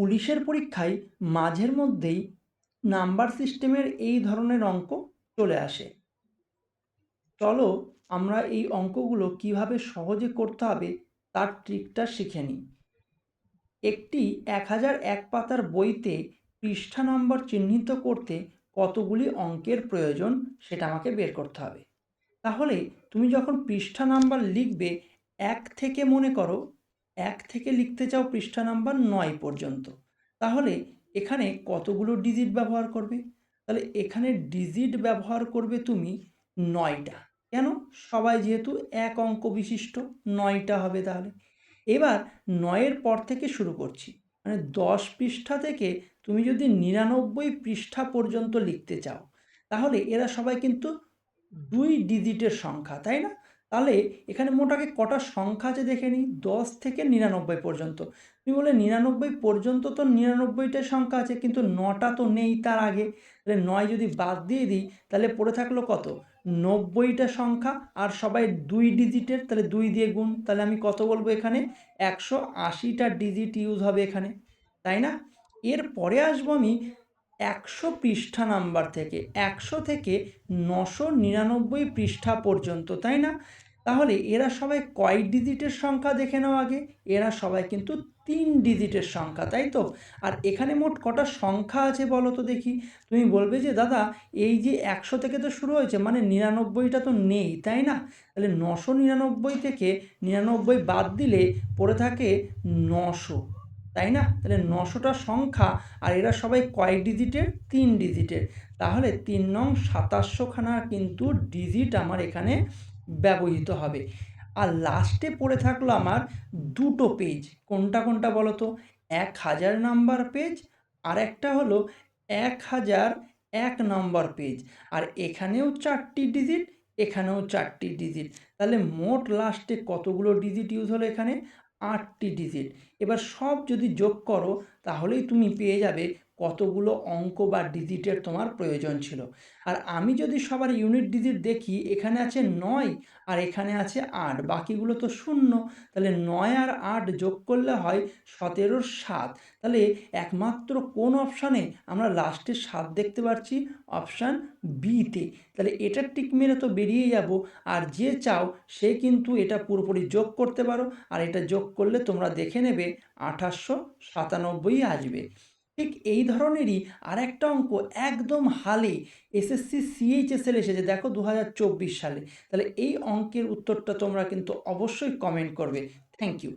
পুলিশের পরীক্ষায় মাঝের মধ্যেই নাম্বার সিস্টেমের এই ধরনের অঙ্ক চলে আসে। চলো আমরা এই অঙ্কগুলো কীভাবে সহজে করতে হবে তার ট্রিকটা শিখে নিই। একটি এক হাজার এক পাতার বইতে পৃষ্ঠা নম্বর চিহ্নিত করতে কতগুলি অঙ্কের প্রয়োজন সেটা আমাকে বের করতে হবে। তাহলে তুমি যখন পৃষ্ঠা নাম্বার লিখবে, এক থেকে মনে করো এক থেকে লিখতে চাও পৃষ্ঠা নাম্বার নয় পর্যন্ত। তাহলে এখানে কতগুলো ডিজিট ব্যবহার করবে? তাহলে এখানে ডিজিট ব্যবহার করবে তুমি নয়টা। কেন? সবাই যেহেতু এক অঙ্ক বিশিষ্ট, নয়টা হবে তাহলে। এবার নয়ের পর থেকে শুরু করছি। মানে দশ পৃষ্ঠা থেকে তুমি যদি নিরানব্বই পৃষ্ঠা পর্যন্ত লিখতে চাও, তাহলে এরা সবাই কিন্তু দুই ডিজিটের সংখ্যা, তাই না? তাহলে এখানে মোটাকে কটা সংখ্যা আছে দেখে নিই? দশ থেকে নিরানব্বই পর্যন্ত। তুমি বলে নিরানব্বই পর্যন্ত তো নিরানব্বইটা সংখ্যা আছে, কিন্তু নটা তো নেই তার আগে। তাহলে নয় যদি বাদ দিয়ে দিই, তাহলে পড়ে থাকল কত? নব্বইটা সংখ্যা আর সবাই দুই ডিজিটের তাহলে দুই দিয়ে গুণ। তাহলে আমি কত বলব এখানে? একশো আশিটা ডিজিট ইউজ হবে এখানে। তাই না? এরপরে আসব আমি একশো পৃষ্ঠা নাম্বার থেকে, একশো থেকে নশো নিরানব্বই পৃষ্ঠা পর্যন্ত, তাই না? তাহলে এরা সবাই কয় ডিজিটের সংখ্যা দেখে নাও আগে? এরা সবাই কিন্তু তিন ডিজিটের সংখ্যা, তাই তো? আর এখানে মোট কটা সংখ্যা আছে বলো তো দেখি? তুমি বলবে যে, দাদা, এই যে একশো থেকে তো শুরু হয়েছে মানে নিরানব্বইটা তো নেই, তাই না? তাহলে নশো নিরানব্বই থেকে নিরানব্বই বাদ দিলে পড়ে থাকে নশো। তাই না? তাহলে নশোটা সংখ্যা আর এরা সবাই কয় ডিজিটের? তিন ডিজিটের। তাহলে তিন নং সাতাশশোখানা কিন্তু ডিজিট আমার এখানে ব্যবহৃত হবে। আর লাস্টে পড়ে থাকল আমার দুটো পেজ কোনটা কোনটা বলো তো এক হাজার নাম্বার পেজ আর একটা হলো এক হাজার এক নম্বর পেজ আর এখানেও চারটি ডিজিট এখানেও চারটি ডিজিট তাহলে মোট লাস্টে কতগুলো ডিজিট ইউজ হলো এখানে? আটটি ডিজিট এবার সব যদি যোগ করো তাহলেই তুমি পেয়ে যাবে কতগুলো অঙ্ক বা ডিজিটের তোমার প্রয়োজন ছিল। আর আমি যদি সবার ইউনিট ডিজিট দেখি, এখানে আছে নয় আর এখানে আছে আট, বাকিগুলো তো শূন্য, তাহলে নয় আর আট যোগ করলে হয় সতেরোর সাত। তাহলে একমাত্র কোন অপশানে আমরা লাস্টের সাত দেখতে পাচ্ছি অপশান বিতে তাহলে এটার টিক মেরে তো বেরিয়ে যাব। আর যে চাও, সে কিন্তু এটা পুরোপুরি যোগ করতে পারো। আর এটা যোগ করলে তোমরা দেখে নেবে আঠাশশো সাতানব্বই আসবে। ঠিক এই ধরনেরই আরেকটা অঙ্ক একদম হালে এসএসসি সিএইচএসএল এসেছে। দেখো দু হাজার চব্বিশ সালে। তাহলে এই অঙ্কের উত্তরটা তোমরা কিন্তু অবশ্যই কমেন্ট করবে। Thank you